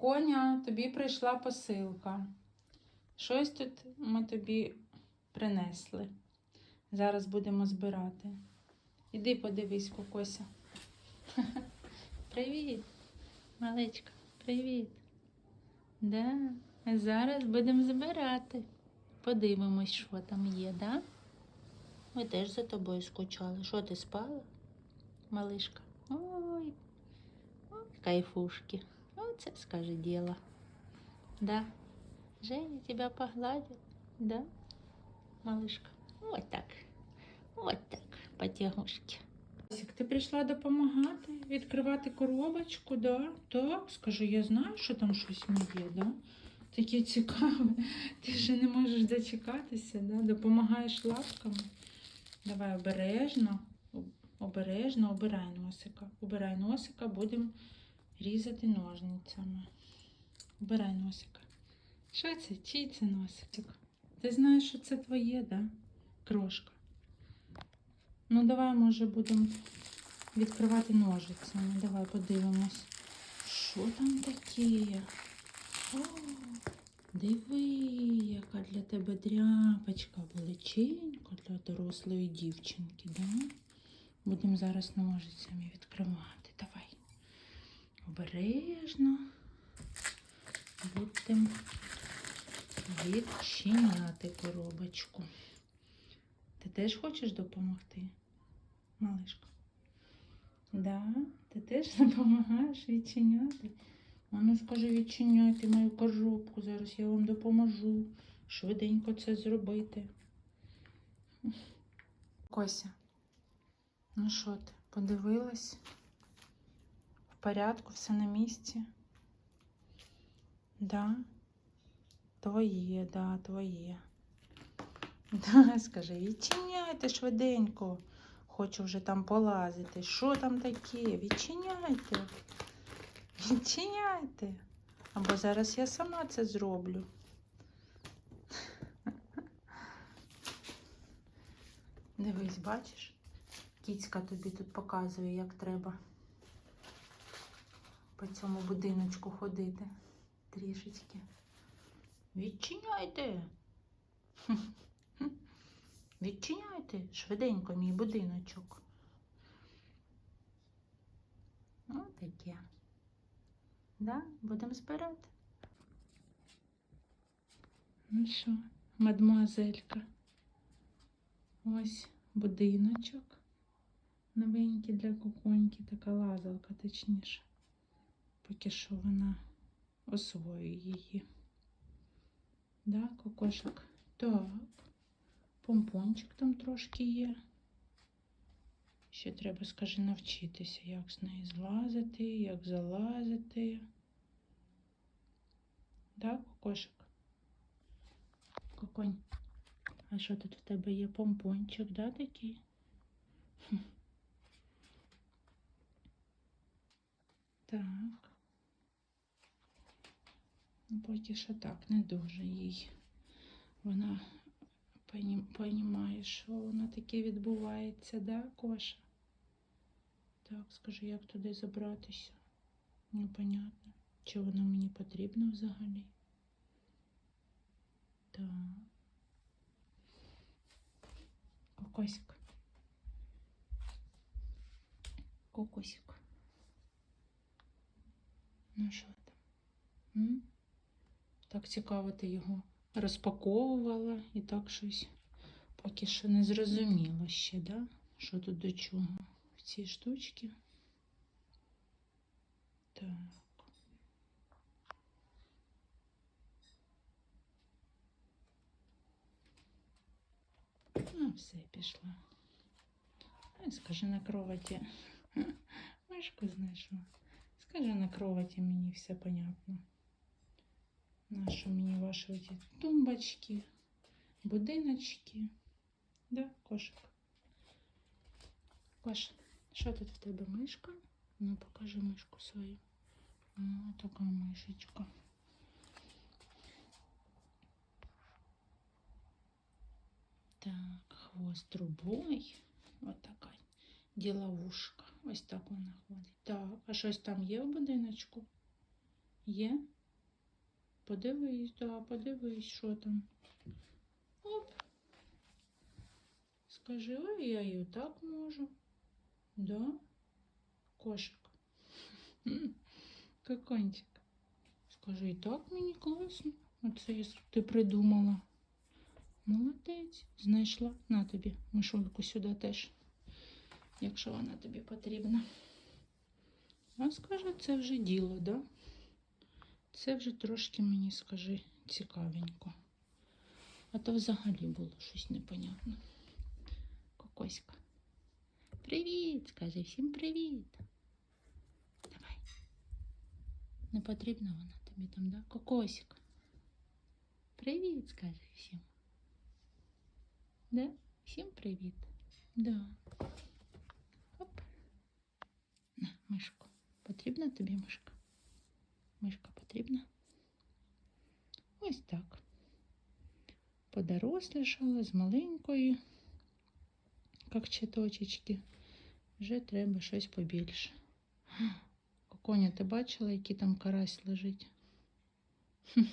Коня, тобі прийшла посилка. Щось тут ми тобі принесли. Зараз будемо збирати. Іди подивись, кокося. Привіт, малечка, привіт. Да, зараз будемо збирати. Подивимось, що там є, да? Ми теж за тобою скучали. Що ти спала, малишка? Ой, кайфушки. Оце скажи діло. Да. Женя тебя погладит, да, малышка? Вот так. Вот так, потягушки. Ти прийшла допомагати, відкривати коробочку, да? Так, скажи, я знаю, що там щось моє, да? Таке цікаве. Ти вже не можеш дочекатися, да? Допомагаєш лапками. Давай обережно, обережно, обирай носика. Обирай носика, будемо різати ножницями. Обирай носика. Що це? Чий це носик? Ти знаєш, що це твоє, да? Крошка. Ну, давай, може, будемо відкривати ножицями. Давай подивимось. Що там таке? О, диви, яка для тебе дряпочка величенька для дорослої дівчинки, да? Будемо зараз ножицями відкривати. Давай. Обережно. Будемо відчиняти коробочку. Ти теж хочеш допомогти, малишка? Да, ти теж допомагаєш відчиняти. А ну скажи, відчиняйте мою коробку. Зараз я вам допоможу швиденько це зробити. Кося, ну що ти, подивилась? Порядку, все на місці? Да? Твоє, да, твоє. Да, скажи, відчиняйте швиденько. Хочу вже там полазити. Що там таке? Відчиняйте. Відчиняйте. Або зараз я сама це зроблю. Дивись, бачиш? Кіцька тобі тут показує, як треба по цьому будиночку ходити трішечки. Відчиняйте. Відчиняйте швиденько мій будиночок. Ось таке. Да? Будемо збирати. Ну що, мадмуазелька. Ось будиночок. Новенький для куконьки, така лазалка, точніше. Поки що вона освоює її. Да, кокошок? Так. Помпончик там трошки є. Ще треба, скажи, навчитися, як з неї злазити, як залазити. Да, кокошик? Коконь. А що тут в тебе є помпончик, да, такий? Так. Ну, поки що так, не дуже їй. Вона понімає, що воно таке відбувається, да, Коша? Так, скажи, як туди забратися? Непонятно. Чи воно мені потрібно взагалі? Так. Кокосик. Кокосик. Ну що там? М? Так цікаво ти його розпаковувала і так щось поки що не зрозуміло ще, да? Що тут до чого в цій штучці. Так. Ну, все, пішла. Скажи на кроваті. Мишку знайшла. Скажи на кроваті мені все понятно. Наші мені ваші оці тумбочки, будиночки. Да, кошик? Кош, що тут в тебе мишка? Ну, покажи мишку свою. О, така мишечка. Так, хвост трубой. Ось така діловушка. Ось так вона ходить. Так, а щось там є в будиночку? Є? Подивись, да, подивись, що там. Оп. Скажи, ой, я і так можу. Да? Кошик. М, Кокончик. Скажи, і так мені класно. Оце ти придумала. Молодець. Знайшла. На тобі мишульку сюди теж, якщо вона тобі потрібна. А скажи, це вже діло, да? Це вже трошки мені скажи цікавенько. А то взагалі було щось непонятне. Кокоська. Привіт! Скажи всім привіт. Давай. Не потрібна вона тобі там, да? Кокосик. Привіт, скажи всім. Да? Всім привіт. Да. Оп. На, мишку. Потрібна тобі мишка? Мишка потрібна? Ось так. Подорослішала з маленької, як чіточечки. Вже треба щось побільше. Коконя, ти бачила, який там карась лежить?